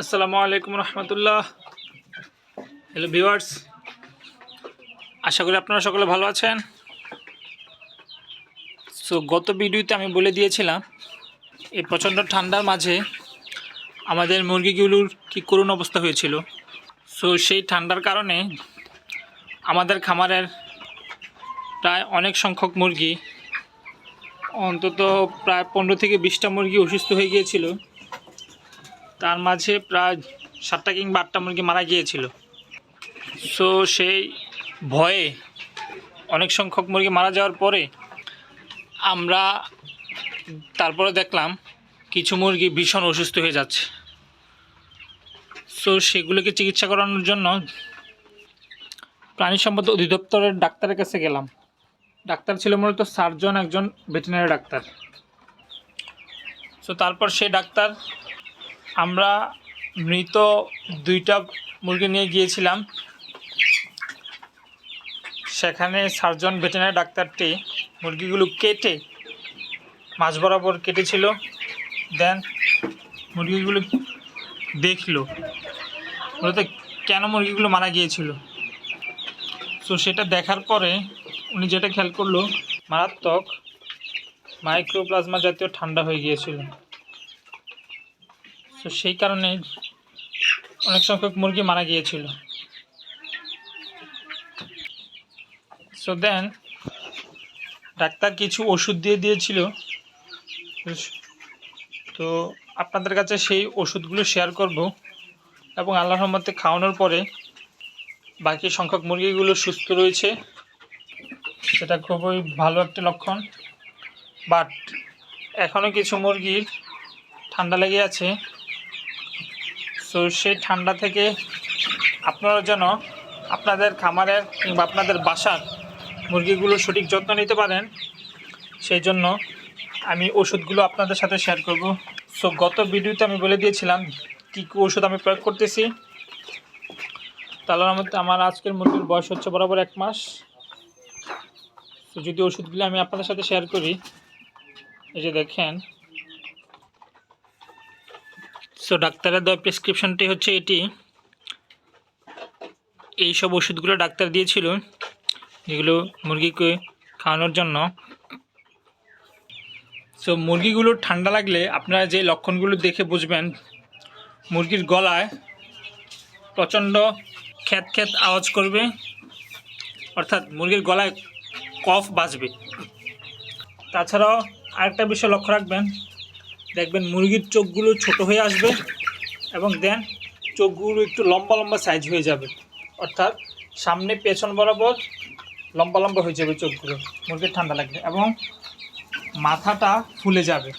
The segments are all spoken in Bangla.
আসসালামু আলাইকুম রহমতুল্লাহ। হ্যালো ভিউয়ার্স আশা করি আপনারা সকলে ভালো আছেন। সো গত ভিডিওতে আমি বলে দিয়েছিলাম, এই প্রচণ্ড ঠান্ডার মাঝে আমাদের মুরগিগুলোর কি করুণ অবস্থা হয়েছিল। সো সেই ঠান্ডার কারণে আমাদের খামারের প্রায় অনেক সংখ্যক মুরগি, অন্তত প্রায় পনেরো থেকে বিশটা মুরগি অসুস্থ হয়ে গিয়েছিল। তার মাঝে প্রায় সাতটা কিংবা আটটা মুরগি মারা গিয়েছিল। সো সেই ভয়ে অনেক সংখ্যক মুরগি মারা যাওয়ার পরে আমরা তারপরে দেখলাম কিছু মুরগি ভীষণ অসুস্থ হয়ে যাচ্ছে। সো সেগুলোকে চিকিৎসা করানোর জন্য প্রাণী সম্পদ অধিদপ্তরের ডাক্তারের কাছে গেলাম। ডাক্তার ছিল মূলত সার্জন, একজন ভেটেরিনারি ডাক্তার। সো তারপর সেই ডাক্তার আমরা মৃত দুইটা মুরগি নিয়ে গিয়েছিলাম। সেখানে সার্জন ভেটেরিনারি ডাক্তারটি মুরগিগুলো কেটে মাঝ বরাবর কেটেছিল। দেন মুরগিগুলো দেখল। মূলত কেন মুরগিগুলো মারা গিয়েছিল? সো সেটা দেখার পরে উনি যেটা খেয়াল করল, মারাত্মক মাইক্রোপ্লাজমা জাতীয় ঠান্ডা হয়ে গিয়েছিল। তো সেই কারণে অনেক সংখ্যক মুরগি মারা গিয়েছিল। সো দেন ডাক্তার কিছু ওষুধ দিয়ে দিয়েছিল। তো আপনাদের কাছে সেই ওষুধগুলো শেয়ার করব এবং আল্লাহর রহমতে খাওয়ানোর পরে বাকি সংখ্যক মুরগিগুলো সুস্থ রয়েছে। সেটা খুবই ভালো একটা লক্ষণ। বাট এখনও কিছু মুরগির ঠান্ডা লেগে আছে। সো সেই ঠান্ডা থেকে আপনারা যেন আপনাদের খামারের কিংবা আপনাদের বাসার মুরগিগুলোর সঠিক যত্ন নিতে পারেন, সেই জন্য আমি ওষুধগুলো আপনাদের সাথে শেয়ার করব। সো গত ভিডিওতে আমি বলে দিয়েছিলাম কী কী ওষুধ আমি প্রয়োগ করতেছি। তাহলে আমার আজকের মুরগির বয়স হচ্ছে বরাবর এক মাস। তো যদি ওষুধগুলো আমি আপনাদের সাথে শেয়ার করি, এই যে দেখেন সো ডাক্তারের দেওয়া প্রেসক্রিপশনটি হচ্ছে এটি। এই সব ওষুধগুলো ডাক্তার দিয়েছিল, যেগুলো মুরগিকে খাওয়ানোর জন্য। সো মুরগিগুলো ঠান্ডা লাগলে আপনারা যে লক্ষণগুলো দেখে বুঝবেন, মুরগির গলায় প্রচণ্ড খ্যাত খ্যাত আওয়াজ করবে, অর্থাৎ মুরগির গলায় কফ বাজবে। তাছাড়াও আরেকটা বিষয় লক্ষ্য রাখবেন দেখবেন মুরগির চোখগুলো ছোট হয়ে আসবে এবং দেন চোখগুলো একটু লম্বা লম্বা সাইজ হয়ে যাবে। অর্থাৎ সামনে পেছন বরাবর লম্বা লম্বা হয়ে যাবে চোখগুলো, মুরগির ঠান্ডা লাগবে এবং মাথাটা ফুলে যাবে।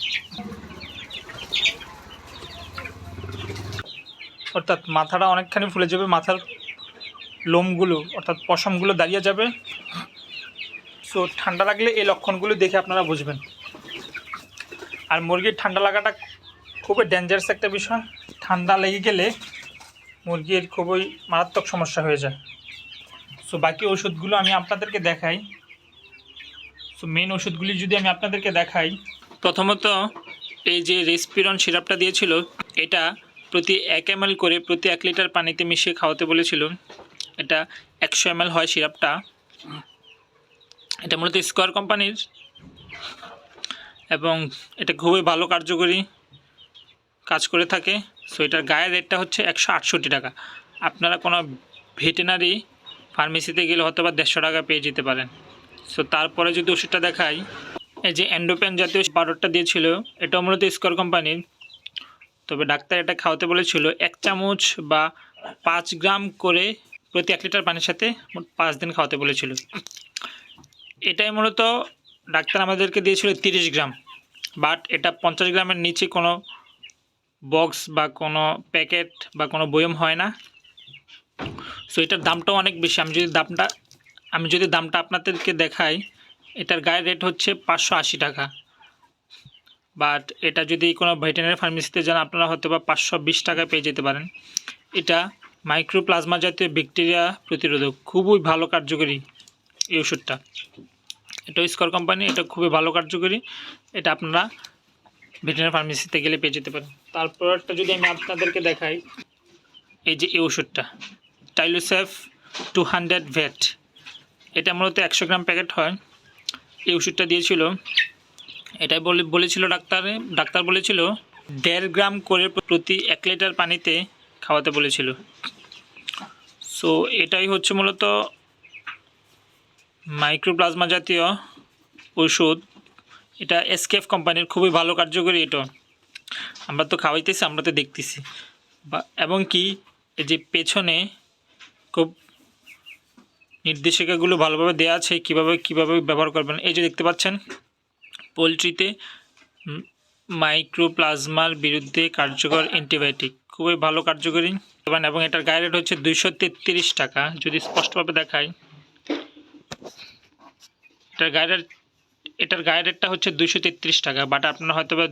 অর্থাৎ মাথাটা অনেকখানি ফুলে যাবে, মাথার লোমগুলো অর্থাৎ পশমগুলো দাঁড়িয়ে যাবে। সো ঠান্ডা লাগলে এই লক্ষণগুলো দেখে আপনারা বুঝবেন। আর মুরগির ঠান্ডা লাগাটা খুবই ডেঞ্জারাস একটা বিষয়। ঠান্ডা লেগে গেলে মুরগির খুবই মারাত্মক সমস্যা হয়ে যায়। সো বাকি ওষুধগুলো আমি আপনাদেরকে দেখাই। সো মেন ওষুধগুলি যদি আমি আপনাদেরকে দেখাই, প্রথমত এই যে রেসপিরন সিরাপটা দিয়েছিল, এটা প্রতি এক এম করে প্রতি এক লিটার পানিতে মিশিয়ে খাওয়াতে বলেছিল। এটা একশো এম হয় সিরাপটা। এটা মূলত স্কোয়ার কোম্পানির এবং এটা খুবই ভালো কার্যকরী কাজ করে থাকে। সো এটার গায়ের রেটটা হচ্ছে একশো আটষট্টি টাকা। আপনারা কোনো ভেটেনারি ফার্মেসিতে গেলে হয়তো বা দেড়শো টাকা পেয়ে যেতে পারেন। সো তারপরে যদি ওষুধটা দেখাই, এই যে অ্যান্ডোপ্যান জাতীয় পাউডারটা দিয়েছিল, এটা মূলত স্কোয়ার কোম্পানির তবে ডাক্তার এটা খাওয়াতে বলেছিল, এক চামচ বা পাঁচ গ্রাম করে প্রতি এক লিটার পানির সাথে পাঁচ দিন খাওয়াতে বলেছিল। এটাই মূলত ডাক্তার আমাদেরকে দিয়েছিল তিরিশ গ্রাম। বাট এটা পঞ্চাশ গ্রামের নিচে কোনো বক্স বা কোনো প্যাকেট বা কোনো বয়ম হয় না। সো এটার দামটাও অনেক বেশি। আমি যদি দামটা, আমি যদি দামটা আপনাদেরকে দেখাই, এটার গায়ের রেট হচ্ছে পাঁচশো আশি টাকা। বাট এটা যদি কোনো ভেটেনারি ফার্মেসিতে যান, আপনারা হয়তো বা পাঁচশো বিশ টাকায় পেয়ে যেতে পারেন। এটা মাইক্রোপ্লাজমা জাতীয় ব্যাকটেরিয়া প্রতিরোধক। খুবই ভালো কার্যকরী এই ওষুধটা। এটা স্কর কোম্পানি এটা খুবই ভালো কার্যকরী। এটা আপনারা ভেটেরিনারি ফার্মেসিতে গেলে পেয়ে যেতে পারেন। তারপর একটা যদি আমি আপনাদেরকে দেখাই, এই যে এই ওষুধটা টাইলোসেফ টু হান্ড্রেড ভেট এটা মূলত একশো গ্রাম প্যাকেট হয়। এই ওষুধটা দিয়েছিল, এটাই বলে, বলেছিল ডাক্তারে, ডাক্তার বলেছিল, দেড় গ্রাম করে প্রতি এক লিটার পানিতে খাওয়াতে বলেছিল। সো এটাই হচ্ছে মূলত মাইক্রোপ্লাজমা জাতীয় ওষুধ, এটা এসকেফ কোম্পানির খুবই ভালো কার্যকরী এটা। আমরা তো খাওয়াইতেছি, আমরা তো দেখতেছি। বা, এবং কি, এই যে পেছনে খুব নির্দেশিকাগুলো ভালোভাবে দেওয়া আছে, কীভাবে কীভাবে ব্যবহার করবেন, এই যে দেখতে পাচ্ছেন, পোলট্রিতে মাইক্রোপ্লাজমার বিরুদ্ধে কার্যকর অ্যান্টিবায়োটিক, খুবই ভালো কার্যকরী। এবং এটার গায়ে রেট হচ্ছে দুইশো তেত্রিশ টাকা, যদি স্পষ্টভাবে দেখাই এটার গায়ে রেট এটার গায়ে রেটটা হচ্ছে দুইশো তেত্রিশ টাকা বাট আপনারা হয়তো বা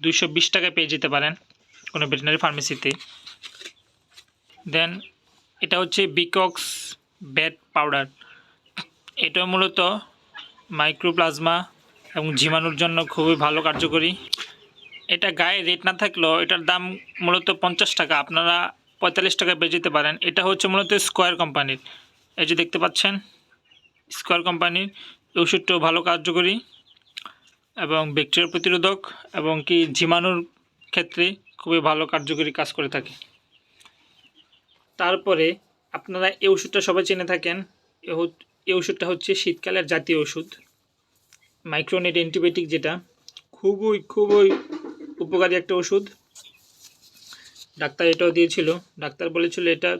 দুইশো বিশ টাকায় পেয়ে যেতে পারেন কোনো ভেটেনারি ফার্মেসিতে দেন এটা হচ্ছে বিকক্স ব্যাট পাউডার এটা মূলত মাইক্রোপ্লাজমা এবং জীবাণুর জন্য খুবই ভালো কার্যকরী। এটা গায়ে রেট না থাকলেও এটার দাম মূলত পঞ্চাশ টাকা, আপনারা পঁয়তাল্লিশ টাকায় পেয়ে যেতে পারেন। এটা হচ্ছে মূলত স্কোয়ার কোম্পানির এই যে দেখতে পাচ্ছেন স্কোয়ার কোম্পানির ওষুধটাও ভালো কার্যকরী এবং ব্যাকটেরিয়া প্রতিরোধক এবং কি জীবাণুর ক্ষেত্রে খুবই ভালো কার্যকরী কাজ করে থাকে। তারপরে আপনারা এই ওষুধটা সবাই চিনে থাকেন। এই ওষুধটা হচ্ছে শীতকালের জাতীয় ওষুধ মাইক্রোনেট অ্যান্টিবায়োটিক যেটা, খুবই খুবই উপকারী একটা ওষুধ ডাক্তার এটাও দিয়েছিল। ডাক্তার বলেছিল এটা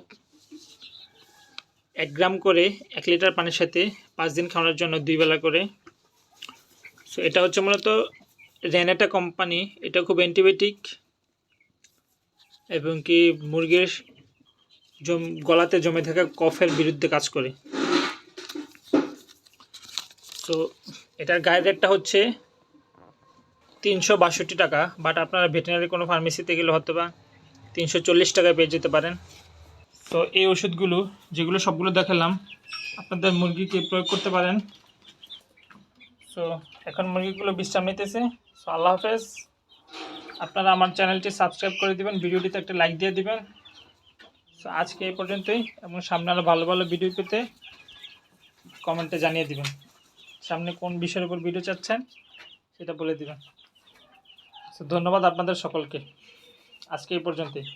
এক গ্রাম করে এক লিটার পানির সাথে পাঁচ দিন খাওয়ানোর জন্য দুই বেলা করে। সো এটা হচ্ছে মূলত রেনেটা কোম্পানি। এটা খুব অ্যান্টিবায়োটিক এবং কি মুরগির জম, গলাতে জমে থাকা কফের বিরুদ্ধে কাজ করে। তো এটার গায়ে রেটটা হচ্ছে তিনশো বাষট্টি টাকা বাট আপনারা ভেটেনারি কোনো ফার্মেসিতে গেলে হয়তো বা তিনশো চল্লিশ টাকায় পেয়ে যেতে পারেন। তো এই ওষুধগুলো, যেগুলো সবগুলো দেখালাম, আপনাদের মুরগিকে প্রয়োগ করতে পারেন। সো এখন মুরগিগুলো বিশ্রাম নিতেছে। সো আল্লাহ হাফেজ। আপনারা আমার চ্যানেলটি সাবস্ক্রাইব করে দিবেন, ভিডিওটিতে একটা লাইক দিয়ে দিবেন। সো আজকে এই পর্যন্তই, এবং সামনে আরও ভালো ভালো ভিডিও পেতে কমেন্টে জানিয়ে দিবেন। সামনে কোন বিষয়ের উপর ভিডিও চাচ্ছেন, সেটা বলে দিবেন। সো ধন্যবাদ আপনাদের সকলকে। আজকে এই পর্যন্তই।